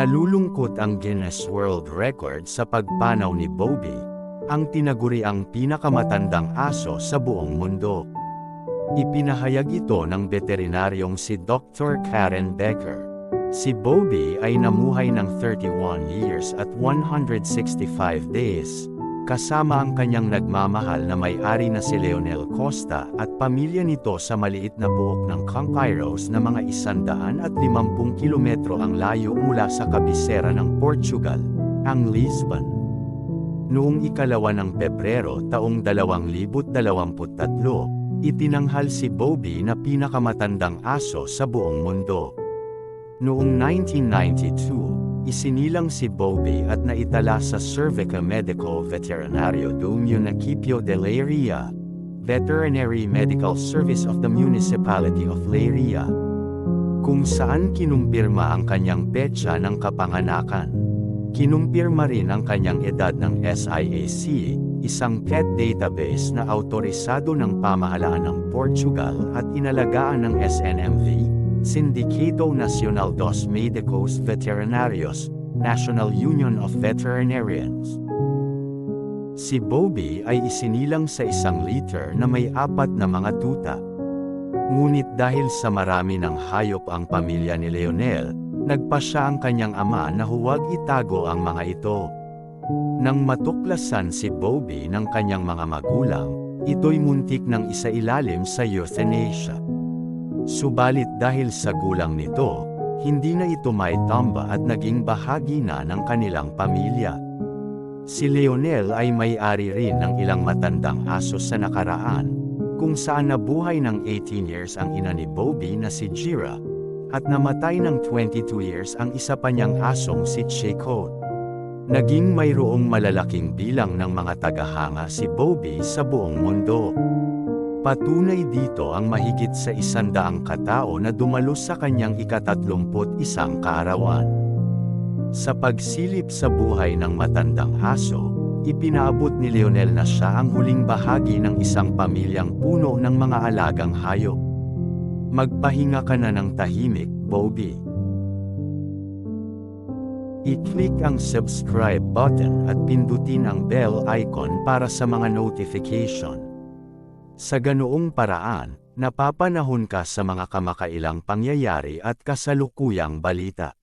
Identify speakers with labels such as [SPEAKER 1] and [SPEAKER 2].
[SPEAKER 1] Nalulungkot ang Guinness World Record sa pagpanaw ni Bobby, ang tinaguriang pinakamatandang aso sa buong mundo. Ipinahayag ito ng veterinaryong si Dr. Karen Becker. Si Bobby ay namuhay ng 31 years at 165 days, kasama ang kanyang nagmamahal na may-ari na si Leonel Costa at pamilya nito sa maliit na buok ng Conquairos na mga isandaan at limampung kilometro ang layo mula sa kabisera ng Portugal, ang Lisbon. Noong ikalawa ng Pebrero taong 2023, itinanghal si Bobby na pinakamatandang aso sa buong mundo. Noong 1992, isinilang si Bobby at naitala sa Cervica Medical Veterinario do Municipio de Leiria, Veterinary Medical Service of the Municipality of Leiria, kung saan kinumpirma ang kanyang petsa ng kapanganakan. Kinumpirma rin ang kanyang edad ng SIAC, isang pet database na autorisado ng pamahalaan ng Portugal at inalagaan ng SNMV, Sindicato Nacional dos Médicos Veterinarios, National Union of Veterinarians. Si Bobby ay isinilang sa isang liter na may apat na mga tuta. Ngunit dahil sa marami ng hayop ang pamilya ni Leonel, nagpa siya ang kanyang ama na huwag itago ang mga ito. Nang matuklasan si Bobby ng kanyang mga magulang, ito'y muntik ng isailalim sa euthanasia. Subalit dahil sa gulang nito, hindi na ito maitamba at naging bahagi na ng kanilang pamilya. Si Leonel ay may-ari rin ng ilang matandang aso sa nakaraan, kung saan nabuhay ng 18 years ang ina ni Bobby na si Jira, at namatay ng 22 years ang isa pa niyang asong si Chico. Naging mayroong malalaking bilang ng mga tagahanga si Bobby sa buong mundo. Patunay dito ang mahigit sa isandaang katao na dumalo sa kanyang ikatatlumput isang kaarawan. Sa pagsilip sa buhay ng matandang aso, ipinaabot ni Leonel na siya ang huling bahagi ng isang pamilyang puno ng mga alagang hayop. Magpahinga ka na ng tahimik, Bobby. I-click ang subscribe button at pindutin ang bell icon para sa mga notification. Sa ganoong paraan, napapanahon ka sa mga kamakailang pangyayari at kasalukuyang balita.